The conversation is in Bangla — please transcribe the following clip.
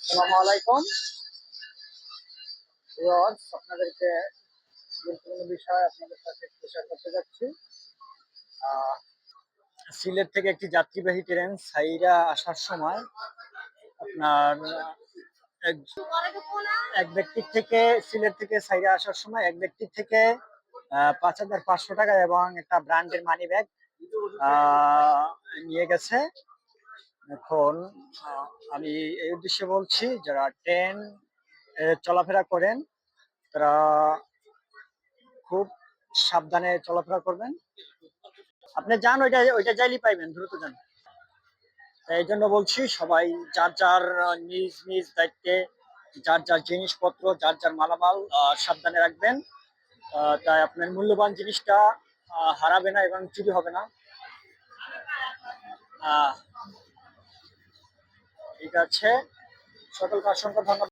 আসসালামু আলাইকুম। আপনাদেরকে গুরুত্বপূর্ণ বিষয় আপনাদের সাথে শেয়ার করতে যাচ্ছি। সিলেট থেকে একটি যাত্রীবাহী ট্রেন সাইরা আসার সময় আপনার এক- ব্যক্তির থেকে সিলেট থেকে সাইরা আসার সময় এক ব্যক্তির থেকে পাঁচ হাজার পাঁচশো টাকা এবং একটা ব্র্যান্ডের মানি ব্যাগ নিয়ে গেছে। এখন আমি এই উদ্দেশ্যে বলছি, যারা ট্রেন চলাফেরা করেন, তারা খুব সাবধানে চলাফেরা করবেন। আপনি যান, ওইটা ওইটা যাইলে পাইবেন, দ্রুত যান। এই জন্য বলছি, সবাই যার যার নিজ নিজ দায়িত্বে, যার যার জিনিসপত্র, যার যার মালামাল সাবধানে রাখবেন। তাই আপনার মূল্যবান জিনিসটা হারাবে না এবং চুরি হবে না। ঠিক আছে সকলকে অসংখ্য ধন্যবাদ।